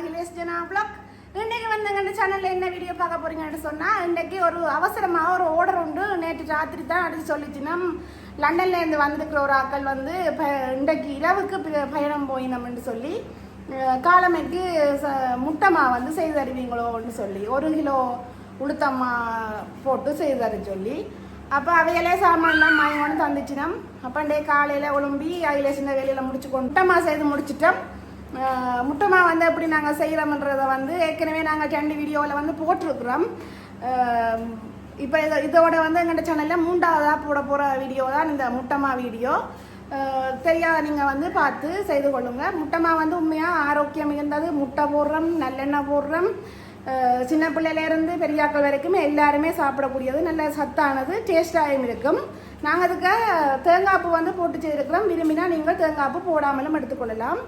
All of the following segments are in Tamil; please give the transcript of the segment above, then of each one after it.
அகிலேஷ் ஜனா பிளாக் இன்னைக்கு வந்து எங்கள் சேனலில் என்ன வீடியோ பார்க்க போறீங்கன்னு சொன்னால் இன்றைக்கு ஒரு அவசரமாக ஒரு ஆர்டர் உண்டு. நேற்று ராத்திரி தான் அடிச்சு சொல்லிச்சுன்னா லண்டன்லேருந்து வந்திருக்கிற ஒரு ஆக்கள் வந்து ப இன்றைக்கு இரவுக்கு பயணம் போயினோம்னு சொல்லி காலமைக்கு ச முட்டைமா வந்து செய்து தருவீங்களோன்னு சொல்லி ஒரு கிலோ உளுத்தம்மா போட்டு செய்து தர சொல்லி அப்போ அவையிலே சாமான்லாம் வாங்கி கொண்டு தந்துச்சினோம். அப்பண்டே காலையில் உளும்பி அகிலேஷன் வேலையில் முடிச்சு கொண்டு முட்டைமா செய்து முடிச்சிட்டோம். முட்டைமா வந்து எப்படி நாங்கள் செய்கிறோம்ன்றதை வந்து ஏற்கனவே நாங்கள் சண்டி வீடியோவில் வந்து போட்டிருக்கிறோம். இப்போ இதை இதோட வந்து எங்கள்கிட்ட சேனலில் மூன்றாவதாக போட போகிற வீடியோ தான் இந்த முட்டைமா வீடியோ தெரியாத நீங்கள் வந்து பார்த்து செய்து கொள்ளுங்க. முட்டைமா வந்து உண்மையாக ஆரோக்கியம் மிகுந்தது முட்டை போடுறோம் நல்லெண்ணெய் போடுறோம். சின்ன பிள்ளையிலேருந்து பெரியாக்கள் வரைக்கும் எல்லாருமே சாப்பிடக்கூடியது. நல்ல சத்தானது டேஸ்டாகவும் இருக்கும். நாங்கள் அதுக்கு தேங்காய்ப்பு வந்து போட்டு செய்திருக்கிறோம். விரும்பினா நீங்கள் தேங்காய்ப்பு போடாமலும் எடுத்துக்கொள்ளலாம்.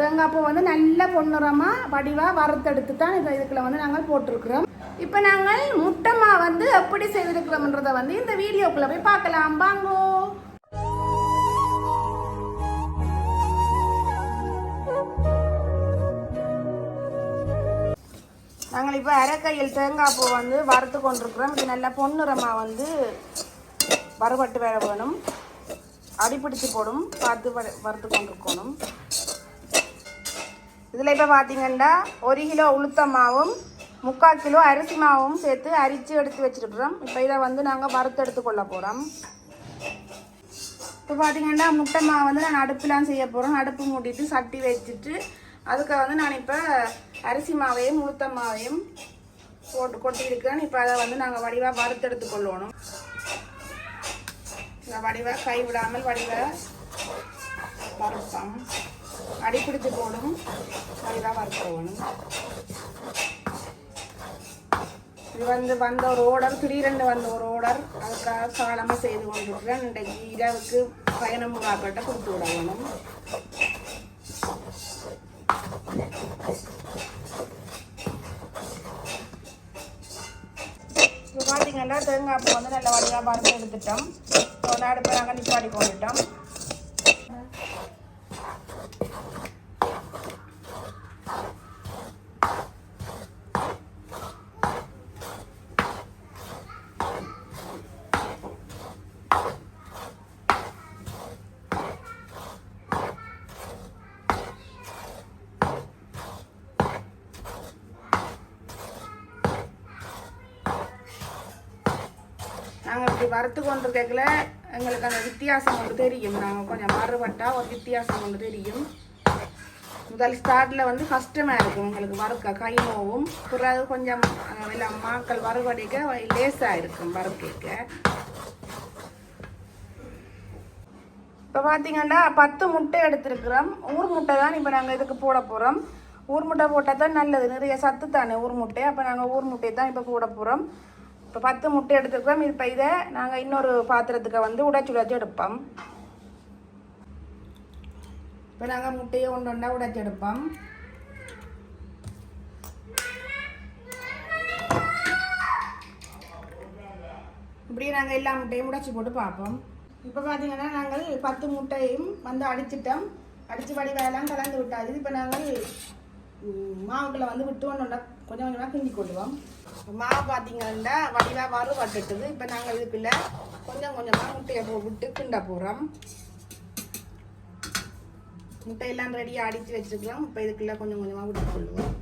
தேங்காய் பூ வந்து நல்ல பொன்னிறமாக வடிவாக வறுத்தெடுத்து தான் இதை இதுக்குள்ள வந்து நாங்கள் போட்டிருக்கிறோம். இப்போ நாங்கள் முட்டைமா வந்து எப்படி செய்திருக்கிறோம்ன்றதை வந்து இந்த வீடியோக்குள்ளே போய் பார்க்கலாம். வாங்கோ. நாங்கள் இப்போ அரைக்கையில் தேங்காய் பூ வந்து வறுத்து கொண்டிருக்கிறோம். இது நல்ல பொன்னிறமாக வந்து வறுபட்டு வர வேணும் அடிப்பிடிச்சு போடும். பார்த்து வறுத்து கொண்டிருக்கணும். இதில் இப்போ பார்த்தீங்கன்னா ஒரு கிலோ உளுத்த மாவும் முக்கால் கிலோ அரிசி மாவும் சேர்த்து அரிச்சு எடுத்து வச்சுருக்குறோம். இப்போ இதை வந்து நாங்கள் வறுத்து எடுத்துக்கொள்ள போகிறோம் இப்போ பார்த்தீங்கன்னா முட்டை மாவு வந்து நான் அடுப்புலாம் செய்ய போகிறோம் அடுப்பு மூட்டிட்டு சட்டி வச்சுட்டு அதுக்கு வந்து நான் இப்போ அரிசி மாவையும் உளுத்த மாவையும் போட்டு கொட்டியிருக்கிறேன் இப்போ அதை வந்து நாங்கள் வடிவாக வறுத்து எடுத்துக்கொள்ளணும் இந்த வடிவாக கை விடாமல் வடிவாக வறுப்போம். அடிப்பிடிச்சு போடும் வடிவாக வறுத்துடணும் இது வந்து வந்த ஒரு ஓடர் திடீரென்று வந்த ஒரு ஓடர் அதுக்காக சாலமாக செய்து கொண்டிருக்கிறேன். இன்றைக்கு இரவுக்கு பயணம் முகாக்கிட்ட கொடுத்து விடணும். இப்போ பார்த்தீங்கன்னா தேங்காய் பூ வந்து நல்ல வழியாக வறுத்து எடுத்துட்டோம். ஒரு அடுப்பை நாங்கள் நிப்பாடி போட்டுட்டோம் நாங்கள் இப்படி வறுத்து கொண்டு கேட்கல எங்களுக்கு அந்த வித்தியாசம் ஒன்று தெரியும். நாங்கள் கொஞ்சம் மாறுபட்டால் ஒரு வித்தியாசம் ஒன்று தெரியும். முதல் ஸ்டார்டில் வந்து கஷ்டமாக இருக்கும் எங்களுக்கு வறுக்க. கை நோவும் பிறகு கொஞ்சம் எல்லாம் மாக்கள் வறுவடைக்க லேசாக இருக்கும் வறுக்க இப்போ பார்த்தீங்கன்னா பத்து முட்டை எடுத்திருக்கிறோம். ஊர் முட்டை தான் இப்போ நாங்கள் இதுக்கு போட போகிறோம் ஊர் முட்டை போட்டால் தான் நல்லது. நிறைய சத்து தானே ஊர் முட்டை. அப்போ நாங்கள் ஊர் முட்டையை தான் இப்போ போட போகிறோம் இப்போ பத்து முட்டை எடுத்துருக்கோம் இப்போ இதை நாங்கள் இன்னொரு பாத்திரத்துக்கு வந்து உடைச்சி உடைச்சி எடுப்போம். இப்போ நாங்கள் முட்டையை ஒன்று ஒன்றா உடைச்சி எடுப்போம். இப்படியே நாங்கள் எல்லா முட்டையும் உடைச்சி போட்டு பார்ப்போம். இப்போ பார்த்தீங்கன்னா நாங்கள் பத்து முட்டையும் வந்து அடிச்சிட்டோம். அடித்து வடிவாயெல்லாம் கலந்து விட்டாது இப்போ நாங்கள் ம், வந்து விட்டு ஒன்று ஒன்றா கொஞ்சம் கொஞ்சமாக கிண்டி கொள்ளுவோம். மாவு பார்த்தீங்கன்னா வடிவாக வறுபட்டுட்டுது இப்போ நாங்கள் இதுக்குள்ள கொஞ்சம் கொஞ்சமாக முட்டையை போ விட்டு கிண்ட போகிறோம் முட்டையெல்லாம் ரெடியாக அடித்து வச்சுக்கலாம் இப்போ இதுக்குள்ளே கொஞ்சம் கொஞ்சமாக விட்டு கொள்ளுவோம்.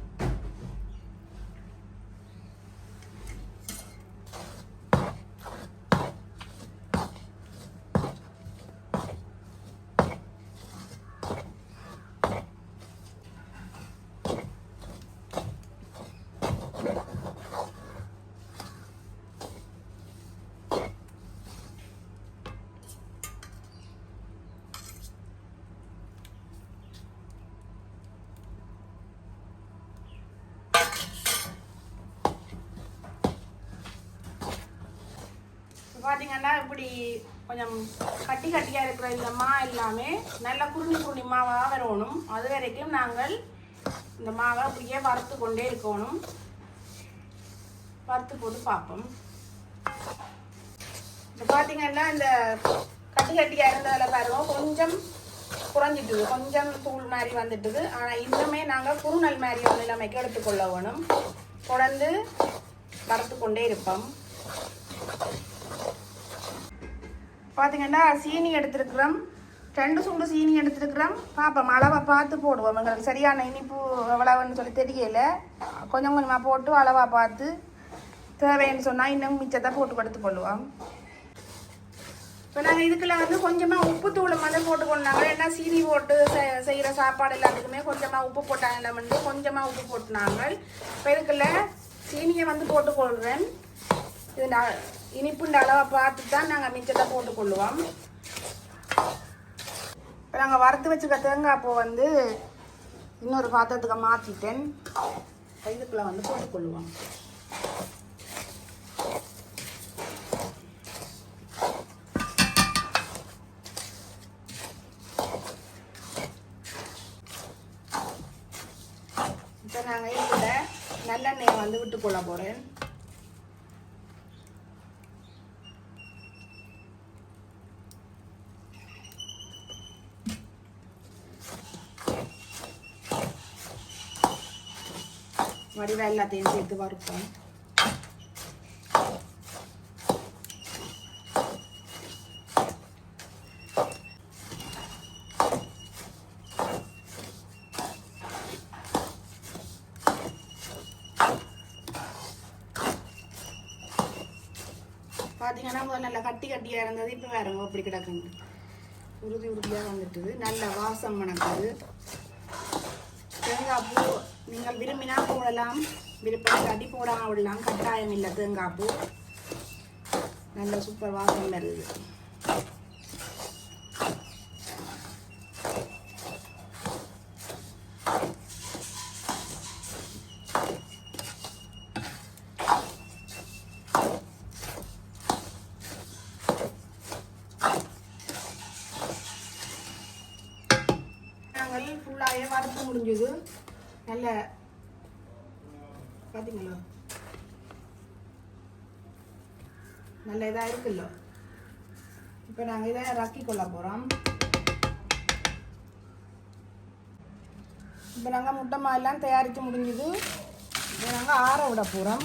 பார்த்தீங்கன்னா இப்படி கொஞ்சம் கட்டி கட்டியாக இருக்கிற இந்த மா எல்லாமே நல்ல குருணி குருணி மாவாக வரணும். அது வரைக்கும் நாங்கள் இந்த மாவை அப்படியே வறுத்து கொண்டே இருக்கணும். வறுத்து போட்டு பார்ப்போம். இப்போ பார்த்தீங்கன்னா இந்த கட்டி கட்டியாக இருந்ததில் பாருங்க கொஞ்சம் குறைஞ்சிட்டுது. கொஞ்சம் தூள் மாதிரி வந்துட்டுது. ஆனால் இன்னுமே நாங்கள் குறுநல் மாதிரி ஒரு நிலைமைக்கு எடுத்துக்கொள்ள வேணும் தொடர்ந்து வறுத்து கொண்டே இருப்போம். பார்த்தீங்கன்னா சீனி எடுத்துருக்குறோம். ரெண்டு சுண்டு சீனி எடுத்துருக்குறோம். பார்ப்போம் அளவை பார்த்து போடுவோம். எங்களுக்கு சரியான இனிப்பு எவ்வளவுன்னு சொல்லி தெரியல. கொஞ்சம் கொஞ்சமாக போட்டு அளவாக பார்த்து தேவைன்னு சொன்னால் இன்னும் மிச்சத்தை போட்டு கொடுத்து கொள்ளுவோம். இப்போ நாங்கள் இதுக்குள்ள வந்து கொஞ்சமாக உப்பு தூளை வந்து போட்டு கொண்டாங்க ஏன்னா சீனி போட்டு செ- செய்கிற சாப்பாடு எல்லாத்துக்குமே கொஞ்சமாக உப்பு போட்டாங்க. வந்து கொஞ்சமாக உப்பு போட்டுனாங்க இப்போ இதுக்குள்ள சீனியை வந்து போட்டு கொள்கிறேன் இது நான் இனிப்புண்ட அளவை பார்த்து தான் நாங்கள் மிச்சத்தை போட்டுக்கொள்ளுவோம். இப்போ நாங்கள் வறுத்து வச்சுக்க தேங்காய் பூ வந்து இன்னொரு பாத்திரத்துக்கு மாற்றிட்டேன் இப்போ வந்து போட்டுக்கொள்ளுவோம். இப்போ நாங்கள் இதில் நல்லெண்ணெயை வந்து விட்டுக்கொள்ள போகிறேன் வடிவா எல்லாத்தையும் சேர்த்து வறுப்போம் பார்த்தீங்கன்னா முதல்ல நல்லா கட்டி கட்டியாக இருந்தது இப்போ வேற அப்படி கிடக்குங்க உறுதி உறுதியாக வந்துட்டுது. நல்ல வாசம் மணக்குது தேங்காய் பூ நீங்கள் விரும்பினா போடலாம் விருப்பம் அடி போடாமல் விடலாம் கட்டாயம் இல்லை தேங்காய் பூ நல்ல சூப்பர் வாசம் வருது நாங்கள் ஃபுல்லாகவே வறுத்து முடிஞ்சது நல்ல பார்த்தீங்களோ நல்ல இதாக இருக்குல்ல. இப்போ நாங்கள் இதை ரக்கி கொள்ள போகிறோம் இப்போ நாங்கள் முட்டை மாதிரிலாம் தயாரித்து முடிஞ்சது. இப்போ நாங்கள் ஆற விட போகிறோம்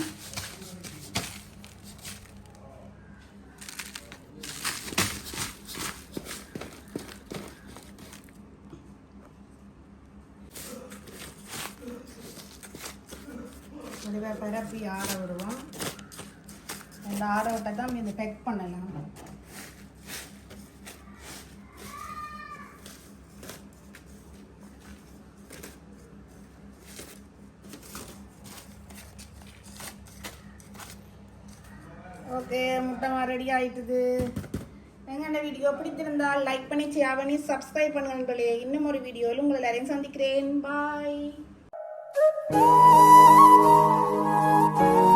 இதுவே பரப்பி ஆற விடுவோம். அந்த ஆற விட்டா தான் இந்த பெக் பண்ணலாம். ஓகே முட்டை ரெடி ஆயிட்டுது. எங்க வீடியோ பிடித்திருந்தால் லைக் பண்ணி ஷேர் பண்ணி சப்ஸ்கிரைப் பண்ணுங்க இன்னும் ஒரு வீடியோவில் உங்களை எல்லாரையும் சந்திக்கிறேன். பாய் 啊。